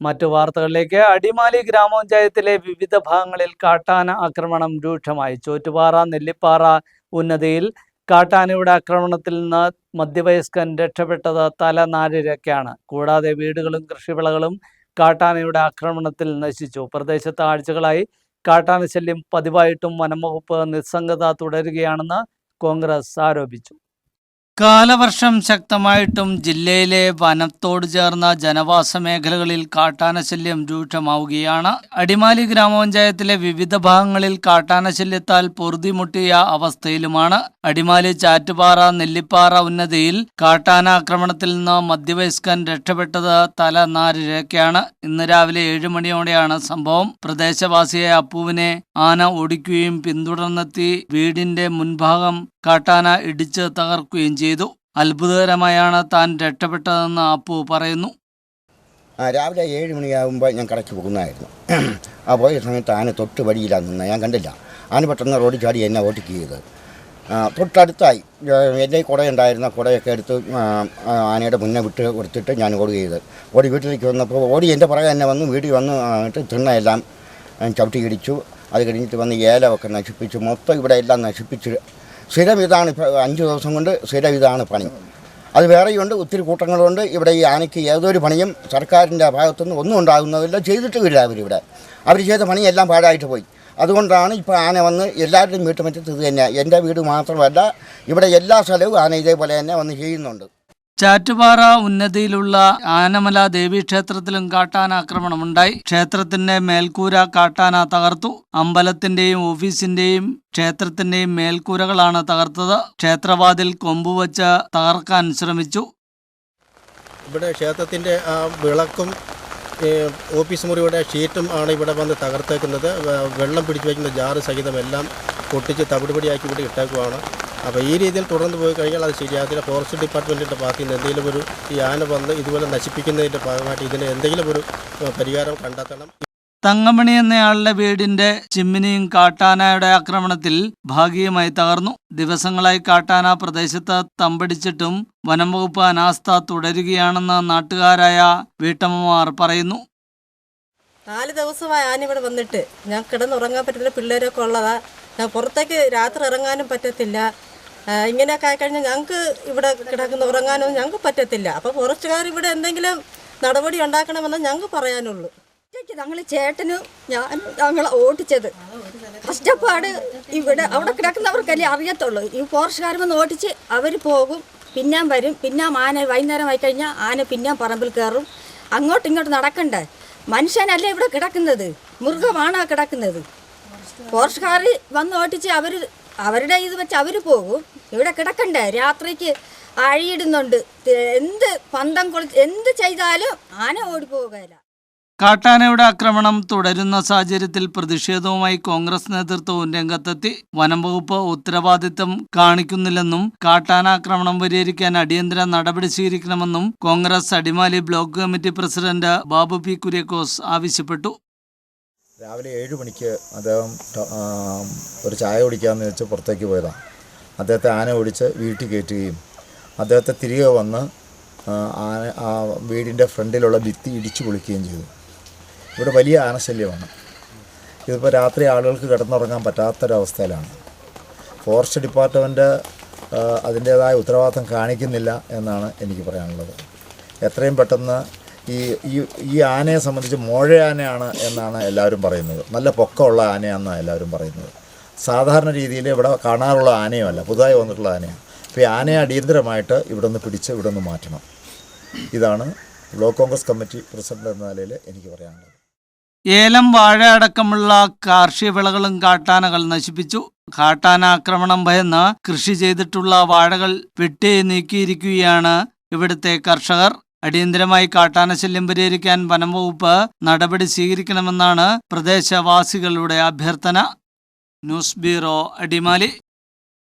മറ്റു വാർത്തകളിലേക്ക്. അടിമാലി ഗ്രാമപഞ്ചായത്തിലെ വിവിധ ഭാഗങ്ങളിൽ കാട്ടാന ആക്രമണം രൂക്ഷമായി. ചോറ്റുപാറ നെല്ലിപ്പാറ ഉന്നതിയിൽ കാട്ടാനയുടെ ആക്രമണത്തിൽ നിന്ന് മധ്യവയസ്കൻ രക്ഷപ്പെട്ടത് തല നാലിരക്കാണ് കൂടാതെ വീടുകളും കൃഷിവിളകളും കാട്ടാനയുടെ ആക്രമണത്തിൽ നശിച്ചു. പ്രദേശത്ത് ആഴ്ചകളായി കാട്ടാന ശല്യം പതിവായിട്ടും വനംവകുപ്പ് നിസ്സംഗത തുടരുകയാണെന്ന് കോൺഗ്രസ് ആരോപിച്ചു. കാലവർഷം ശക്തമായിട്ടും ജില്ലയിലെ വനത്തോട് ചേർന്ന ജനവാസ മേഖലകളിൽ കാട്ടാനശല്യം രൂക്ഷമാവുകയാണ്. അടിമാലി ഗ്രാമപഞ്ചായത്തിലെ വിവിധ ഭാഗങ്ങളിൽ കാട്ടാനശല്യത്താൽ പൊറുതിമുട്ടിയ അവസ്ഥയിലുമാണ്. അടിമാലി ചാറ്റുപാറ നെല്ലിപ്പാറ ഉന്നതിയിൽ കാട്ടാന ആക്രമണത്തിൽ നിന്ന് മധ്യവയസ്കൻ രക്ഷപ്പെട്ടത് തല നാരിഴക്കാണ് ഇന്ന് രാവിലെ ഏഴു മണിയോടെയാണ് സംഭവം. പ്രദേശവാസിയായ അപ്പുവിനെ ആന ഓടിക്കുകയും പിന്തുടർന്നെത്തി വീടിന്റെ മുൻഭാഗം കാട്ടാന ഇടിച്ച് തകർക്കുകയും ചെയ്തു. അത്ഭുതകരമായാണ് താൻ രക്ഷപ്പെട്ടതെന്ന് ആപ്പു പറയുന്നു. ആ രാവിലെ ഏഴ് മണിയാകുമ്പോൾ ഞാൻ കടയ്ക്ക് പോകുന്നതായിരുന്നു. ആ പോയ സമയത്ത് ആന തൊട്ട് വഴിയിലാണ് നിന്ന്. ഞാൻ കണ്ടില്ല. ആന പെട്ടെന്ന് റോഡിൽ ചാടി എന്നെ ഓട്ടിക്ക് ചെയ്ത് തൊട്ടടുത്തായി എന്റെ കുടയുണ്ടായിരുന്ന കുടയൊക്കെ എടുത്ത് ആനയുടെ മുന്നേ വിട്ട് കൊടുത്തിട്ട് ഞാൻ ഓടി ചെയ്ത് ഓടി വീട്ടിലേക്ക് വന്നപ്പോൾ ഓടി എന്റെ പുറകെ തന്നെ വന്ന്. വീട്ടിൽ വന്ന് തിണ്ണയെല്ലാം ചവിട്ടി ഇടിച്ചു. അത് കഴിഞ്ഞിട്ട് വന്ന് ഏലമൊക്കെ നശിപ്പിച്ചു. മൊത്തം ഇവിടെ എല്ലാം നശിപ്പിച്ച് സ്ഥിരം ഇതാണ് അഞ്ച് ദിവസം കൊണ്ട് സ്ഥിരം ഇതാണ് പണി. അത് വേറെയുണ്ട് ഒത്തിരി കൂട്ടങ്ങളുണ്ട്. ഇവിടെ ഈ ആനയ്ക്ക് ഏതൊരു പണിയും സർക്കാരിന്റെ ഭാഗത്തുനിന്ന് ഒന്നും ഉണ്ടാകുന്നതില്ല ചെയ്തിട്ടുമില്ല അവരിവിടെ. അവർ ചെയ്ത പണിയെല്ലാം പാടായിട്ട് പോയി. അതുകൊണ്ടാണ് ഇപ്പോൾ ആന വന്ന് എല്ലാവരുടെയും വീട്ടുമുറ്റത്ത് ഇത് തന്നെ. എന്റെ വീട് മാത്രമല്ല ഇവിടെ എല്ലാ സ്ഥലവും ആന ഇതേപോലെ തന്നെ വന്ന് ചെയ്യുന്നുണ്ട്. ചാറ്റുപാറ ഉന്നതിയിലുള്ള ആനമല ദേവീക്ഷേത്രത്തിലും കാട്ടാന ആക്രമണമുണ്ടായി. ക്ഷേത്രത്തിന്റെ മേൽക്കൂര കാട്ടാന തകർത്തു. അമ്പലത്തിന്റെയും ഓഫീസിന്റെയും ക്ഷേത്രത്തിന്റെയും മേൽക്കൂരകളാണ് തകർത്തത്. ക്ഷേത്രവാതിൽ കൊമ്പുവച്ച് തകർക്കാൻ ശ്രമിച്ചു. ഇവിടെ ക്ഷേത്രത്തിന്റെ ആ വിളക്കും ഓഫീസ് മുറിയുടെ ഷീറ്റും ആണ് ഇവിടെ വന്ന് തകർത്തേക്കുന്നത്. വെള്ളം പിടിച്ചു വയ്ക്കുന്ന ജാറ് സഹിതം എല്ലാം പൊട്ടിച്ച് തവിടുപടിയാക്കി ഇവിടെ ഇട്ടേക്കുവാണ്. അപ്പോൾ ഈ രീതിയിൽ തുടർന്ന് പോയി കഴിഞ്ഞാൽ അത് ശരിയാകത്തില്ല. ഫോറസ്റ്റ് ഡിപ്പാർട്ട്മെന്റിന്റെ ഭാഗത്ത് നിന്ന് എന്തെങ്കിലും ഒരു ഈ ആന വന്ന് ഇതുപോലെ നശിപ്പിക്കുന്നതിന്റെ ഭാഗമായിട്ട് ഇതിന് എന്തെങ്കിലും ഒരു പരിഹാരം കണ്ടെത്തണം. തങ്കമണി എന്നയാളുടെ വീടിന്റെ ചിമ്മിനിയും കാട്ടാനയുടെ ആക്രമണത്തിൽ ഭാഗികമായി തകർന്നു. ദിവസങ്ങളായി കാട്ടാന പ്രദേശത്ത് തമ്പടിച്ചിട്ടും വനം വകുപ്പ് അനാസ്ഥ തുടരുകയാണെന്ന് നാട്ടുകാരായ വീട്ടമ്മമാർ പറയുന്നു. നാല് ദിവസമായി ആന ഇവിടെ വന്നിട്ട് ഞാൻ കിടന്നുറങ്ങാൻ പറ്റുന്ന പിള്ളേരൊക്കെ ഉള്ളതാ. പുറത്തേക്ക് രാത്രി ഇറങ്ങാനും പറ്റത്തില്ല. ഇങ്ങനെയൊക്കെ ആയിക്കഴിഞ്ഞാൽ ഞങ്ങൾക്ക് ഇവിടെ കിടക്കുന്ന ഉറങ്ങാനൊന്നും ഞങ്ങൾക്ക് പറ്റത്തില്ല. അപ്പോൾ ഫോറസ്റ്റുകാർ ഇവിടെ എന്തെങ്കിലും നടപടി ഉണ്ടാക്കണമെന്ന് ഞങ്ങൾക്ക് പറയാനുള്ളൂ. ഞങ്ങൾ ചേട്ടനും ഞാൻ ഞങ്ങളെ ഓടിച്ചത്. കഷ്ടപ്പാട് ഇവിടെ അവിടെ കിടക്കുന്നവർക്കല്ലേ അറിയത്തുള്ളൂ. ഈ ഫോറസ്റ്റുകാർ വന്ന് ഓടിച്ച് അവർ പോകും പിന്നെ വരും പിന്നെ ആന വൈകുന്നേരം ആയി കഴിഞ്ഞാൽ ആന പിന്നെ പറമ്പിൽ കയറും. അങ്ങോട്ടും ഇങ്ങോട്ടും നടക്കണ്ടേ? മനുഷ്യനല്ലേ ഇവിടെ കിടക്കുന്നത്? മൃഗമാണ് കിടക്കുന്നത്? ഫോറസ്റ്റുകാർ വന്ന് ഓട്ടിച്ച് അവർ അവരുടെ ഇത് വെച്ച് അവർ പോകും. ഇവിടെ കിടക്കണ്ടേ? രാത്രിക്ക് അഴിയിടുന്നുണ്ട്. എന്ത് പന്തം കൊളി എന്ത് ചെയ്താലും ആന ഓടിപ്പോവുകയില്ല കാട്ടാനയുടെ ആക്രമണം തുടരുന്ന സാഹചര്യത്തിൽ പ്രതിഷേധവുമായി കോൺഗ്രസ് നേതൃത്വവും രംഗത്തെത്തി. വനം വകുപ്പ് ഉത്തരവാദിത്തം കാണിക്കുന്നില്ലെന്നും കാട്ടാനാക്രമണം പരിഹരിക്കാൻ അടിയന്തര നടപടി സ്വീകരിക്കണമെന്നും Congress Adimali block committee president Babu P Kuriakose ആവശ്യപ്പെട്ടു. രാവിലെ ഏഴ് മണിക്ക് അദ്ദേഹം ഒരു ചായ കുടിക്കാമെന്ന് വെച്ച് പുറത്തേക്ക് പോയതാണ് അദ്ദേഹത്തെ ആന ഓടിച്ച് വീട്ടിൽ കയറ്റുകയും അദ്ദേഹത്തെ തിരികെ വന്ന് ആന ആ വീടിന്റെ ഫ്രണ്ടിലുള്ള ഭിത്തി ഇടിച്ചു പൊളിക്കുകയും ചെയ്തു. ഇവിടെ വലിയ ആനശല്യമാണ്. ഇതിപ്പോൾ രാത്രി ആളുകൾക്ക് കിടന്നുറങ്ങാൻ പറ്റാത്തൊരവസ്ഥയിലാണ്. ഫോറസ്റ്റ് ഡിപ്പാർട്ട്മെന്റ് അതിന്റേതായ ഉത്തരവാദിത്തം കാണിക്കുന്നില്ല എന്നാണ് എനിക്ക് പറയാനുള്ളത്. എത്രയും പെട്ടെന്ന് ഈ ഈ ആനയെ സംബന്ധിച്ച് മോഴയാനയാണ് എന്നാണ് എല്ലാവരും പറയുന്നത്. നല്ല പൊക്കമുള്ള ആനയാണെന്നാണ് എല്ലാവരും പറയുന്നത്. സാധാരണ രീതിയിൽ ഇവിടെ കാണാറുള്ള ആനയുമല്ല പുതുതായി വന്നിട്ടുള്ള ആനയാണ്. അപ്പോൾ ഈ ആനയെ അടിയന്തരമായിട്ട് ഇവിടെ നിന്ന് പിടിച്ച് ഇവിടെ നിന്ന് മാറ്റണം. ഇതാണ് ബ്ലോക്ക് കോൺഗ്രസ് കമ്മിറ്റി പ്രസിഡന്റ് എന്ന നിലയിൽ എനിക്ക് പറയാനുള്ളത്. ഏലം വാഴ അടക്കമുള്ള കാർഷിക വിളകളും കാട്ടാനകൾ നശിപ്പിച്ചു. കാട്ടാന ആക്രമണം ഭയന്ന് കൃഷി ചെയ്തിട്ടുള്ള വാഴകൾ വെട്ടി നീക്കിയിരിക്കുകയാണ് ഇവിടുത്തെ കർഷകർ. അടിയന്തരമായി കാട്ടാന ശല്യം പരിഹരിക്കാൻ വനം വകുപ്പ് നടപടി സ്വീകരിക്കണമെന്നാണ് പ്രദേശവാസികളുടെ അഭ്യർത്ഥന. News bureau Adimali.